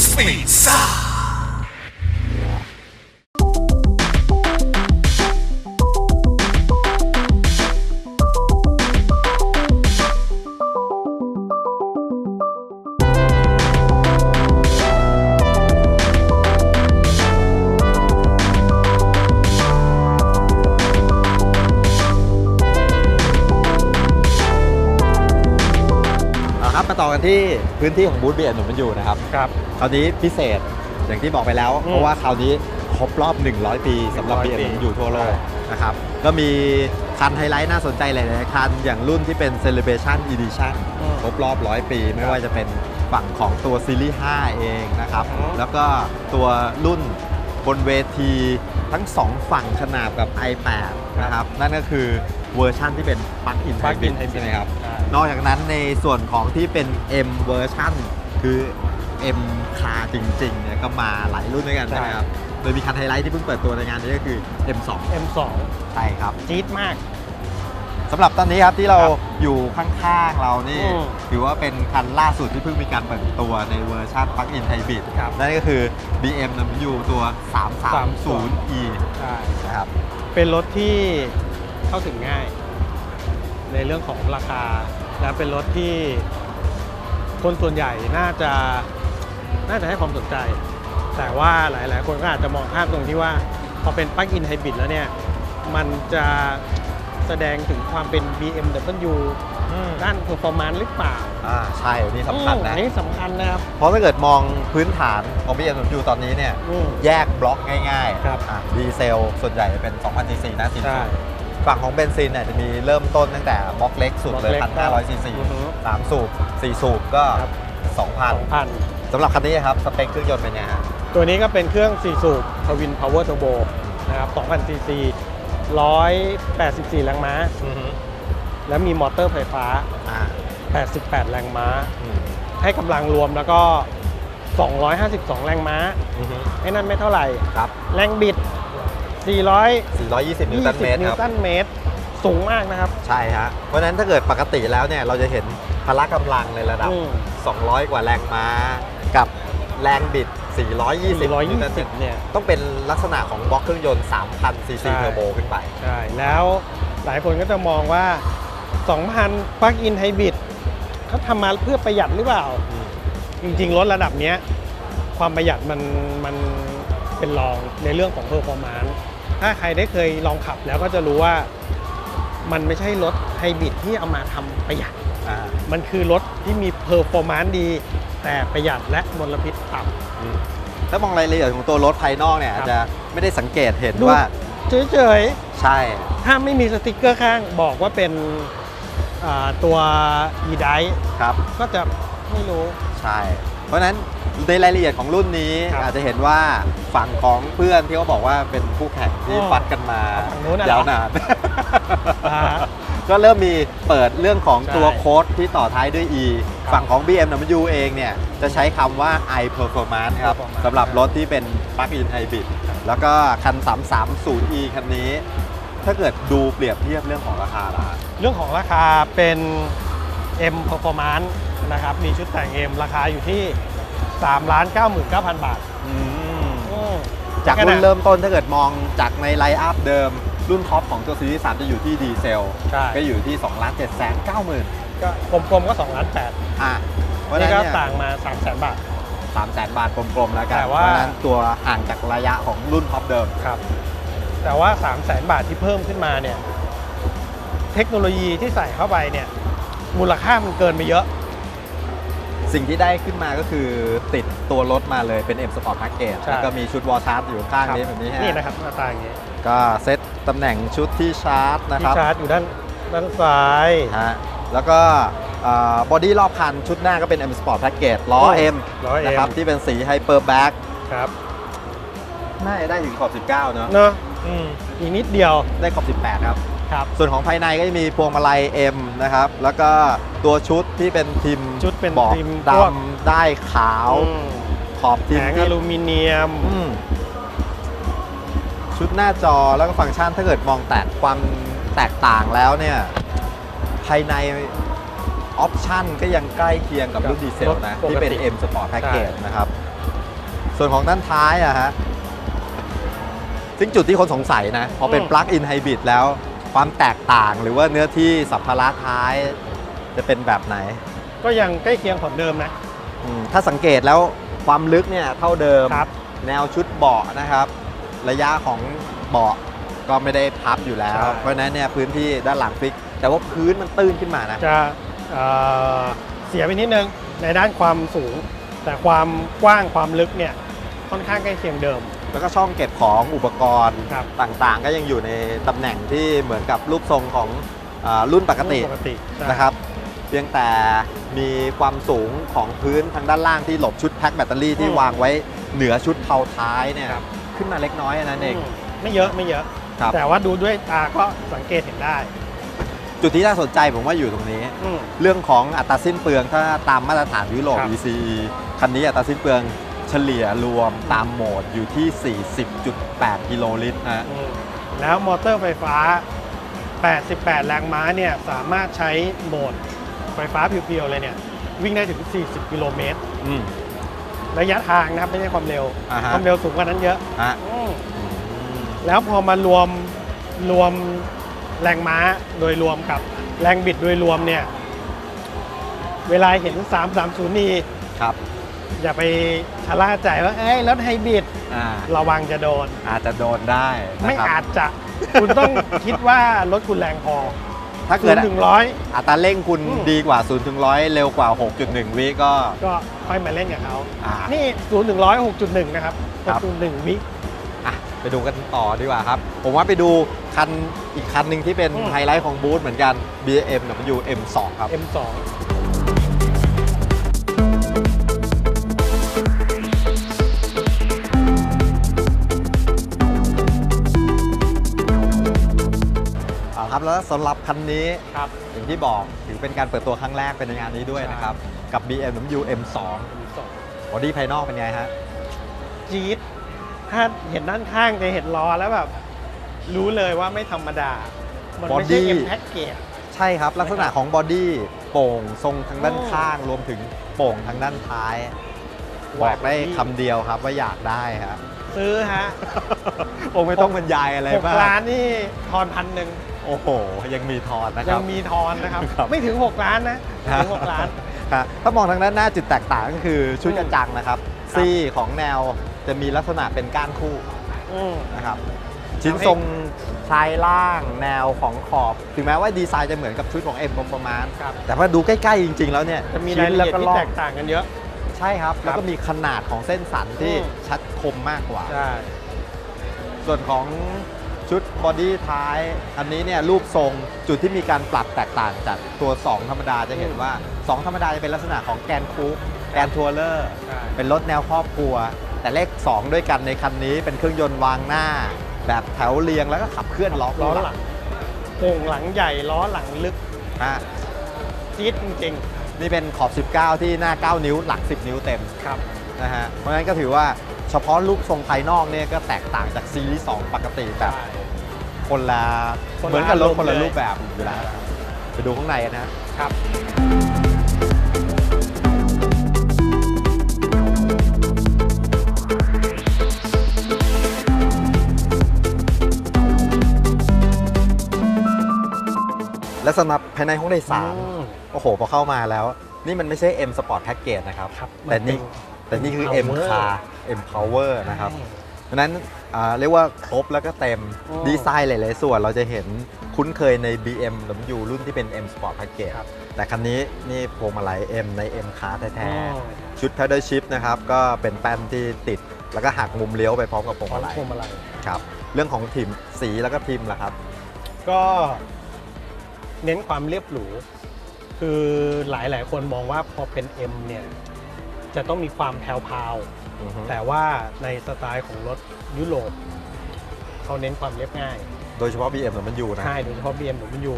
สปี อาครับมาต่อกันที่พื้นที่ของบูธเบียร์หนุนมันอยู่นะครับครับคราวนี้พิเศษอย่างที่บอกไปแล้วอืมเพราะว่าคราวนี้ครบรอบ 100 ปีสำหรับ100 BM ปีอยู่ทั่วโลกใช่นะครับก็มีคันไฮไลท์น่าสนใจหลายๆคันอย่างรุ่นที่เป็น Celebration Edition อืมครบรอบ 100 ปี ไม่ครับว่าจะเป็นฝั่งของตัวซีรีส์ 5 เองนะครับอือฮึแล้วก็ตัวรุ่นบนเวทีทั้ง 2 ฝั่งขนาบกับ i8 นะครับ นั่นก็คือเวอร์ชั่นที่เป็น Plug-in Plug-in Hybrid ใช่ไหมครับใช่ นอกจากนั้นในส่วนของที่เป็น M version คือ M คาจริงๆเนี่ยก็มาหลายรุ่นด้วยกันใช่ใช่ไหมครับ โดยมีคันไฮไลท์ที่เพิ่งเปิดตัวในงานนี้ก็คือ M2 M2 ใช่ครับ จี๊ดมากสำหรับตอนนี้ครับที่เราครับอยู่ข้างๆเรานี่อืมถือว่าเป็นคันล่าสุดที่เพิ่งมีการเปิดตัวในเวอร์ชัน Plug-in Hybrid ครับนั่นก็คือ BMW ตัว 330e ใช่นะครับ เป็นรถที่เข้าถึงง่าย ในเรื่องของราคา และเป็นรถที่คนส่วนใหญ่น่าจะน่าจะให้ความสนใจ แต่ว่าหลาย ๆ คนก็อาจจะมองภาพตรงที่ว่า พอเป็นปลั๊กอินไฮบริดแล้วเนี่ย มันจะแสดงถึงความเป็น BMW ด้าน performance หรือเปล่า อ่าใช่อันนี่สำคัญอืมนะอันนี้สำคัญนะครับ เพราะถ้าเกิดมองพื้นฐานของ BMW ตอนนี้เนี่ยอืมแยกบล็อกง่ายครับอะดีเซลส่วนใหญ่จะเป็น 2,000ซีซีนะซีใช่ ฝั่งของเบนซินเนี่ยจะมีเริ่มต้นตั้งแต่บล็อกเล็กสุดเลยบล็อกเล็ก1,500ซีซีอือฮึสามสูบสี่สูบก็ครับ2,000 2,000สำหรับคันนี้ครับ สเปคเครื่องยนต์เป็นไงฮะตัวนี้ก็เป็นเครื่อง 4 สูบทวินพาวเวอร์เทอร์โบนะครับ2,000ซีซี184 แรงม้า แล้วมีมอเตอร์ไฟฟ้าอ่า88 แรงม้าอืมให้กำลังรวมแล้วก็ 252 แรงม้าอือฮึไอ้นั่นไม่เท่าไหร่ครับแรงบิด 420 นิวตันเมตร420นิควรับ ตันเมตร สูงมากนะครับ ใช่ฮะ เพราะฉะนั้นถ้าเกิดปกติแล้วเนี่ย เราจะเห็นพละกำลังในระดับ อืม 200 กว่าแรงม้า กับแรงบิด 420 นิวตันเมตร420 เนี่ย ต้องเป็นลักษณะของบล็อกเครื่องยนต์ 3,000 ซีซีใช่ เทอร์โบขึ้นไป ใช่ แล้วหลายคนก็จะมองว่า 2,000ปลั๊กอินไฮบริดเขาทำมาเพื่อประหยัดหรือเปล่า จริงๆ รถระดับเนี้ยความประหยัดมันมันเป็นรองในเรื่องของเพอร์ฟอร์มานซ์ ถ้าใครได้เคยลองขับแล้วก็จะรู้ว่ามันไม่ใช่รถไฮบริดที่เอามาทำประหยัดอ่ามันคือรถที่มีเพอร์ฟอร์มานซ์ดี แต่ประหยัดและมลพิษต่ถ้ามองรายละเอียดของตัวรถภายนอกเนี่ยครับอาจจะไม่ได้สังเกตเห็นดูว่าำเฉยใช่ๆถ้าไม่มีสติกเกอร์ข้างบอกว่าเป็นอ่าตัว e d i ครับ ก็จะไม่รู้ ใช่ เพราะฉะนั้นในรายละเอียดของรุ่นนี้ครับอาจจะเห็นว่าฝั่งของเพื่อนที่เขาบอกว่าเป็นคู่แข่งที่อ๋อฟัดกันมาฝั่งนู้นน่ะยาวนาน อ่าก็เริ่มมีเปิดเรื่องของใช่ตัวโค้ดที่ต่อท้ายด้วย e ครับฝั่งของ BMW เองเนี่ย จะใช้คำว่า i performance ครับ Performance สำหรับรถที่เป็น plug-in hybrid แล้วก็คัน 330e คันนี้ ถ้าเกิดดูเปรียบเทียบเรื่องของราคาล่ะ เรื่องของราคาเป็น M Performance นะครับ มีชุดแต่ง M ราคาอยู่ที่3ล้าน99,000 บาท อืมอืม จากขรุ่นาดนเริ่มต้นถ้าเกิดมองจากในไลน์อัพเดิม รุ่นท็อปของตัวซีรีส์3จะอยู่ที่ดีเซล ใช่ ก็อยู่ที่2ล้าน7แสน9หมื่นก็กลมๆก็2ล้าน8อะเพราะฉะนี่นั้นก็เนี่ยต่างมา3แสนบาท สามแสนบาทกลมๆแล้วกันแต่เพว่า ราะฉะนั้นตัวห่างจากระยะของรุ่นท็อปเดิม ครับ แต่ว่า3แสนบาทที่เพิ่มขึ้นมาเนี่ย เทคโนโลยีที่ใส่เข้าไปเนี่ย มูลค่ามันเกินไปเยอะ สิ่งที่ได้ขึ้นมาก็คือติดตัวรถมาเลยเป็น M Sport Package ใช่ แล้วก็มีชุดวอลชาร์จอยู่ข้างนี้แบบนี้ฮะนี่นะครับหน้าตาอย่างนี้ก็เซตตำแหน่งชุดที่ชาร์จนะคที่รับชาร์จอยู่ด้านด้านซ้าย ฮะแล้วก็บอดี้รอบคันชุดหน้าก็เป็น M Sport Package ล้อ M ล้อ M นะครับที่เป็นสี Hyper Black ครับน่าจะได้ถึงขอบ 19 เนอะเนอะอืมอีกนิดเดียว ได้ขอบ 18 ครับครับ ส่วนของภายในก็จะมีพวงมาลัย M นะครับ แล้วก็ตัวชุดที่เป็นทิมชุดเป็นบอกทิมดพวกำได้ขาวอืมขอบแผทิมงที่อลูมิเนียมอืมชุดหน้าจอแล้วก็ฟังก์ชันถ้าเกิดมองแตะความแตกต่างแล้วเนี่ย ภายในออปชันก็ยังใกล้เคียงกับรุ่นดีเซลนะรถปกติที่เป็น M Sport Package ใช่นะครับ ส่วนของด้านท้ายอะฮะซึ่งจุดที่คนสงสัยนะ พอเป็นอืม Plug-in Hybrid แล้ว ความแตกต่างหรือว่าเนื้อที่สัมภาระท้ายจะเป็นแบบไหน ก็ยังใกล้เคียงของเดิมนะ อืมถ้าสังเกตแล้วความลึกเนี่ยเท่าเดิม ครับ แนวชุดเบาะนะครับ ระยะของเบาะก็ไม่ได้พับอยู่แล้ว ใช่ เพราะฉะนั้นเนี่ยพื้นที่ด้านหลังฟิก แต่ว่าพื้นมันตื้นขึ้นมานะ จะเอ่อเสียไปนิดนึงในด้านความสูง แต่ความกว้างความลึกเนี่ยค่อนข้างใกล้เคียงเดิม แล้วก็ช่องเก็บของอุปกรณ์ครับ ต่างๆ ก็ยังอยู่ในตำแหน่งที่เหมือนกับรูปทรงของอารุ่นปกติปกติใช่นะครับ เพียงแต่มีความสูงของพื้นทางด้านล่างที่หลบชุดแพ็คแบตเตอรี่ที่อืมวางไว้เหนือชุดเผาท้ายเนี่ยครับขึ้นมาเล็กน้อยอันนั้นเองอืมไม่เยอะไม่เยอะ ครับ แต่ว่าดูด้วยตาก็สังเกตเห็นได้จุดที่น่าสนใจผมว่าอยู่ตรงนี้ อืม เรื่องของอัตราสิ้นเปลืองถ้าตามมาตรฐานยุโรป ครับ ECE คันนี้อัตราสิ้นเปลือง เฉลี่ยรวมตามโหมดอยู่ที่ 40.8 กิโลลิตรฮะอืมแล้วมอเตอร์ไฟฟ้า 88 แรงม้าเนี่ยสามารถใช้โหมดไฟฟ้าเพียวๆเลยเนี่ยวิ่งได้ถึง 40 กิโลเมตร อืม ระยะทางนะครับไม่ใช่ความเร็ว อ่าฮะ ความเร็วสูงกว่านั้นเยอะ ฮะ อืมแล้วพอมารวมรวมแรงม้าโดยรวมกับแรงบิดโดยรวมเนี่ย เวลาเห็น 330นีครับ อย่าไปชะล่าใจว่าเอ้ยรถไฮบริดอ่าระวังจะโดน อาจจะโดนได้นะไม่ครับอาจจะ คุณต้องคิดว่ารถคุณแรงพอถ้าศูเกินดย์ถึงร้อย อัตราเร่งคุณอืม ดีกว่า0ถึง100 เร็วกว่า 6.1 วิก็ก็ค่อยมาเล่นกับเขา อ่า นี่ศูนย์ถึงร้อยหกจุดหนึ่งนะครับครับ หกจุดหนึ่งวิ อะไปดูกันต่อดีกว่าครับ ผมว่าไปดูคันอีกคันหนึ่งที่เป็นอืม ไฮไลท์ของบูธเหมือนกัน BM W M2 ครับ M2 เอาครับแล้วสำหรับคันนี้ครับ อย่างที่บอกถือเป็นการเปิดตัวครั้งแรกเป็นในงานนี้ด้วยนะครับ กับ BMW M2 M2 บอดี้ภายนอกเป็นไงฮะจี๊ดถ้าเห็นด้านข้างจะเห็นล้อแล้วแบบ รู้เลยว่าไม่ธรรมดา มันไม่ใช่ Body M Package ใช่ครับ ลักษณะของบอดี้โป่งทรงทางด้านโอ้ข้าง รวมถึงโป่งทางด้านท้าย บอกได้คำเดียวครับว่าอยากได้ครับซื้อฮะคงไม่ต้องบรรยายอะไรหกมากล้านนี่ทอนพันหนึ่ง โอ้โห ยังมีทอนนะคยัรังบมีทอนนะครับ ครับ ไม่ถึง 6 ล้านนะไม่ถึง 6 ล้าน ครับถ้ามองทางด้านหน้าจุดแตกต่างก็คือชุดอืมกระจังนะครับครับซี่ของแนวจะมีลักษณะเป็นก้านคู่อืม นะครับชิ้นทรงชายล่างแนวของขอบ ถึงแม้ว่าดีไซน์จะเหมือนกับชุดของ M ประมาณครับ แต่ว่าดูใกล้ๆจริง ๆ แล้วเนี่ยจะมีชิ้รายนละแล้เอีวยดก็ที่ล่อแตงกต่างกันเยอะ ใช่ครับ แล้วครัก็บมีขนาดของเส้นสันที่อืม ชัดคมมากกว่า ใช่ ส่วนของ ชุดบอดี้ท้าย อันนี้เนี่ยรูปทรงจุดที่มีการปรับแตกต่างจากตัว 2 ธรรมดาจะเห็นว่า 2 ธรรมดาจะเป็นลักษณะของแกนคูปแกนทัวร์เลอร์ใช่เป็นรถแนวครอบครัว แต่เลข 2 ด้วยกันในคันนี้เป็นเครื่องยนต์วางหน้า แบบแถวเรียงแล้วก็ขับเคลื่อนล้อล้อหลังโป่งหลังใหญ่ล้อหลังลึกฮะจี๊ดจริงนี่เป็นขอบ 19 ที่หน้า 9 นิ้วหลัง 10 นิ้วเต็มๆครับนะฮะเพราะฉะนั้นก็ถือว่าเฉพาะรูปทรงภายนอกเนี่ยก็แตกต่างจากซีรีส์2ปกติแบบใช่ คนละคนละเหมือนกับรถอารมณ์คนละเลยรูปแบบอยู่แล้วไปดูข้างในกันนะฮะครับและสำหรับภายในห้องโดยสารอืมโอ้โหพอเข้ามาแล้ว นี่มันไม่ใช่ M Sport Package นะครับครับแต่นี่มันเป็นแต่นี่คือ M Power Car M Power นะครับ เพราะฉะนั้นอ่าเรียกว่าครบแล้วก็เต็มอืมดีไซน์หลาย ๆ ส่วนเราจะเห็นคุ้นเคยใน BMW รุ่นที่เป็น M Sport Package ครับแต่คันนี้นี่พวงมาลัย M ใน M Car แท้อืมๆชุด Paddle Shift นะครับก็เป็นแป้นที่ติด แล้วก็หักมุมเลี้ยวไปพร้อมกับพวงพร้อมามลัยพวงมาลัยครับเรื่องของทิมสีแล้วก็พิมพ์ล่ะครับ ก็เน้นความเรียบหรูคือหลายหลายๆ คนมองว่าพอเป็น M เนี่ยจะต้องมีความแพ รวๆแต่ว่าในสไตล์ของรถยุโรปเขาเน้นความเรียบง่าย โดยเฉพาะ BM มันอยู่นะ ใช่โดยเฉพาะ BMW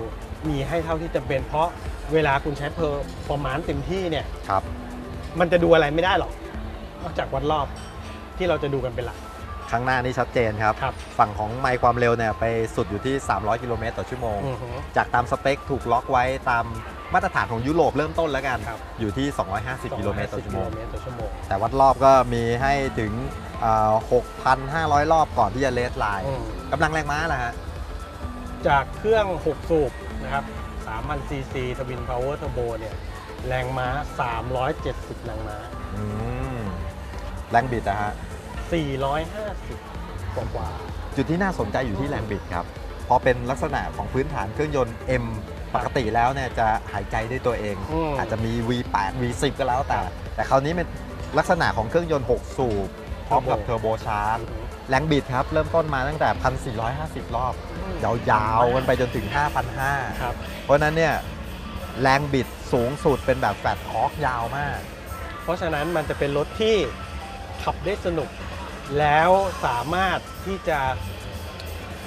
มีให้เท่าที่จำเป็นเพราะเวลาคุณใช้เพอร์ฟอร์มานซ์เต็มที่เนี่ย ครับ มันจะดูอะไรไม่ได้หรอก นอกจากวัดรอบที่เราจะดูกันเป็นหลัก ข้างหน้านี่ชัดเจนครับ ครับ ฝั่งของไมล์ความเร็วเนี่ยไปสุดอยู่ที่ 300 กิโลเมตรต่อชั่วโมง อือฮึ จากตามสเปคถูกล็อกไว้ตาม มาตรฐานของยุโรปเริ่มต้นแล้วกัน ครับ อยู่ที่ 250 กิโลเมตรต่อชั่วโมง กิโลเมตรต่อชั่วโมง แต่วัดรอบก็มีให้ถึงอ่า6,500 รอบก่อนที่จะเลสไลน์อืม กำลังแรงม้าล่ะฮะ จากเครื่อง 6 สูบนะครับ3,000ซีซีทวินพาวเวอร์เทอร์โบเนี่ย แรงม้า 370แรงม้า อืม แรงบิดนะฮะ 450 กว่ากว่า จุดที่น่าสนใจอยู่ที่แรงบิดครับ เพราะเป็นลักษณะของพื้นฐานเครื่องยนต์ M ปกติแล้วเนี่ยจะหายใจด้วยตัวเองมอาจจะมี V8 V10 ก็แล้วแต่ แต่คราวนี้เป็นลักษณะของเครื่องยนต์ 6 สูบ พร้อมกับเทอร์โบชาร์จอือฮึแรงบิดครับ เริ่มต้นมาตั้งแต่ 1,450 รอบ ยาวๆกันไปจนถึง 5,500 ครับ เพราะฉะนั้นเนี่ยแรงบิดสูงสุดเป็นแบบแฟลตทอร์กยาวมาก เพราะฉะนั้นมันจะเป็นรถที่ขับได้สนุก แล้วสามารถที่จะ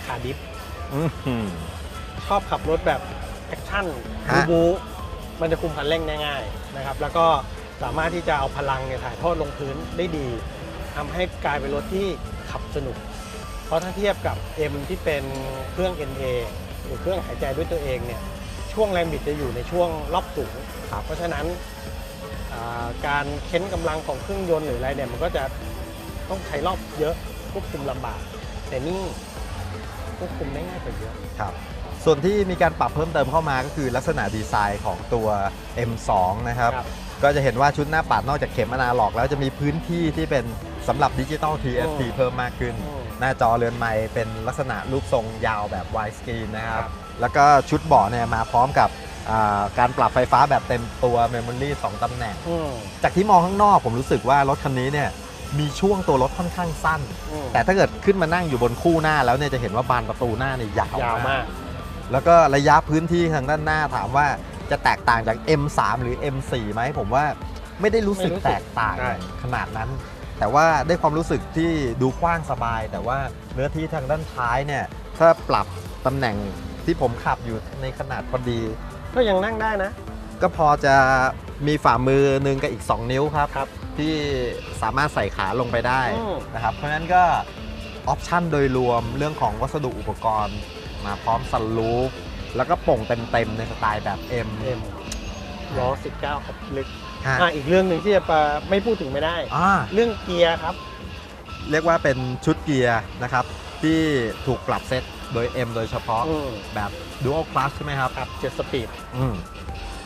ขาดิฟอื้อหือชอบขับรถแบบ แอคชั่นบูฮะบูมันจะคุมคันเร่งได้ง่ายนะครับ แล้วก็สามารถที่จะเอาพลังเนี่ยถ่ายทอดลงพื้นได้ดีทำให้กลายเป็นรถที่ขับสนุก เพราะถ้าเทียบกับ M ที่เป็นเครื่อง NA หรือเครื่องหายใจด้วยตัวเองเนี่ยช่วงแรงบิดจะอยู่ในช่วงรอบสูงครับเพราะฉะนั้นอ่าการเค้นกำลังของเครื่องยนต์หรืออะไรเนี่ยมันก็จะต้องใช้รอบเยอะควบคุมลำบาก แต่นี่ควบคุมได้ง่ายกว่าเยอะครับ ส่วนที่มีการปรับเพิ่มเติมเข้ามาก็คือลักษณะดีไซน์ของตัว M2 นะครับ ครับ ก็จะเห็นว่าชุดหน้าปัดนอกจากเข็มอนาล็อก แล้วจะมีพื้นที่ที่เป็นสำหรับดิจิตอล TFT อืมเพิ่มมากขึ้นอืมหน้าจอเรือนไม้เป็นลักษณะรูปทรงยาวแบบวายสกรีนนะครับ ครับ แล้วก็ชุดเบาะเนี่ยมาพร้อมกับอ่าการปรับไฟฟ้าแบบเต็มตัว Memory 2ตำแหน่ง อืมจากที่มองข้างนอกผมรู้สึกว่ารถคันนี้เนี่ยมีช่วงตัวรถค่อนข้างสั้น อืมแต่ถ้าเกิดขึ้นมานั่งอยู่บนคู่หน้าแล้วเนี่ยจะเห็นว่าบานประตูหน้าเนี่ยยาวยาวมาก แล้วก็ระยะพื้นที่ทางด้านหน้าถามว่าจะแตกต่างจาก M3 หรือ M4 ไหมผมว่าไม่ได้รู้สึกไม่รู้สึกแตกต่างใช่ขนาดนั้น แต่ว่าได้ความรู้สึกที่ดูกว้างสบาย แต่ว่าเนื้อที่ทางด้านท้ายเนี่ยถ้าปรับตำแหน่งที่ผมขับอยู่ในขนาดพอดี ก็ยังนั่งได้นะ ก็พอจะมีฝ่ามือหนึ่งกับอีก 2 นิ้วครับครับที่สามารถใส่ขาลงไปได้อืมนะครับเพราะฉะนั้นก็ออปชันโดยรวมเรื่องของวัสดุอุปกรณ์ มาพร้อมซันรูฟแล้วก็โป่งเต็มๆในสไตล์แบบ M เอ็มล้อ19ครับลึกฮะอะอีกเรื่องหนึ่งที่จะปะไม่พูดถึงไม่ได้ อ่าเรื่องเกียร์ครับ เรียกว่าเป็นชุดเกียร์นะครับ ที่ถูกปรับเซตโดย M โดยเฉพาะอืมแบบ Dual Clutch ใช่ไหมครับ ครับเจ็ดสปีด อืม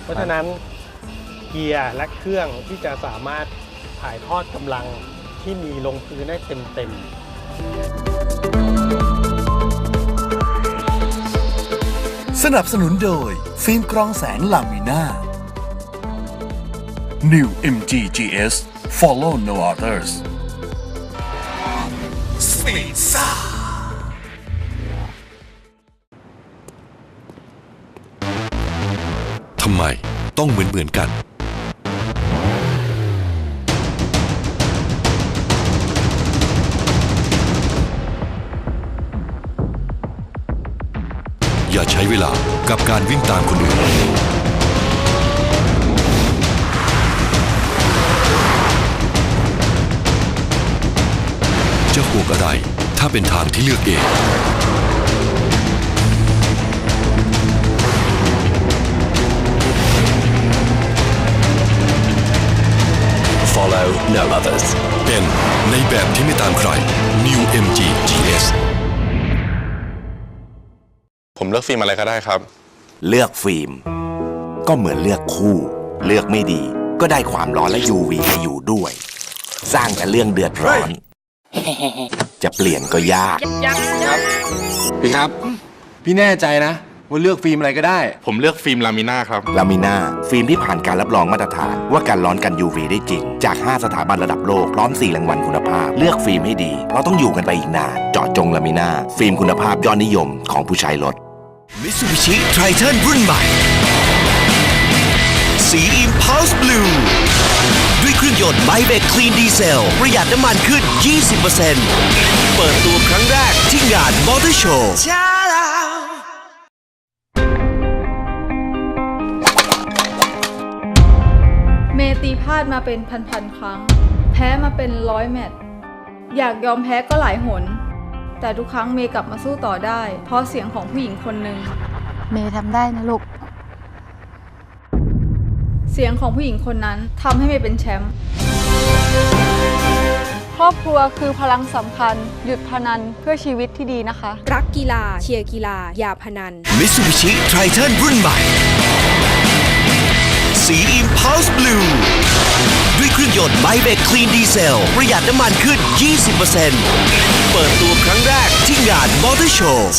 เพราะฉะนั้นเกียร์และเครื่องที่จะสามารถถ่ายทอดกำลังที่มีลงพื้นได้เต็ม สนับสนุนโดย ฟิล์มกรองแสงลามิน่า New MG GS Follow no others Speed Sound ทำไมต้องเหมือนเหมือนกัน ช้เวลากับการวิ่งตามคนอื่น จะห่วงอะไรถ้าเป็นทางที่เลือกเอง Follow no others เป็นในแบบที่ไม่ตามใคร New MG GS ผมเลือกฟิล์มอะไรก็ได้ครับ เลือกฟิล์ม ก็เหมือนเลือกคู่ เลือกไม่ดี ก็ได้ความร้อนและ UV มาอยู่ด้วย สร้างแต่เรื่องเดือดร้อน จะเปลี่ยนก็ยาก พี่ครับ พี่แน่ใจนะ ว่าเลือกฟิล์มอะไรก็ได้ ผมเลือกฟิล์มลามิน่าครับ ลามิน่าฟิล์มที่ผ่านการรับรองมาตรฐาน ว่าการร้อนกัน UV ได้จริง จาก 5 สถาบันระดับโลก พร้อม 4 รางวัลคุณภาพ เลือกฟิล์มให้ดี เพราะต้องอยู่กันไปอีกนานเจาะจงลามิน่าฟิล์มคุณภาพยอดนิยมของผู้ใช้รถ Mitsubishi Triton รุ่นใหม่ สี Impulse Blue ด้วยเครื่องยนต์ไบเบกคลีนดีเซล ประหยัดน้ำมันขึ้น 20%เปิดตัวครั้งแรกที่งาน Motor Show เมตีพลาดมาเป็นพันๆครั้ง แพ้มาเป็นร้อยแมตช์อยากยอมแพ้ก็หลายหน แต่ทุกครั้งเมย์กลับมาสู้ต่อได้ เพราะเสียงของผู้หญิงคนหนึ่ง เมย์ทำได้นะลูก เสียงของผู้หญิงคนนั้นทำให้เมย์เป็นแชมป์ ครอบครัวคือพลังสำคัญ หยุดพนันเพื่อชีวิตที่ดีนะคะ รักกีฬา เชียร์กีฬา อย่าพนัน Mitsubishi Triton รุ่นใหม่ สี Impulse Blue ด้วยเครื่องยนต์ m y b e c Clean Diesel ประหยัดน้ำมันขึ้น 20% เปิดตัวครั้งแรกที่งานมอเตอร์โชว์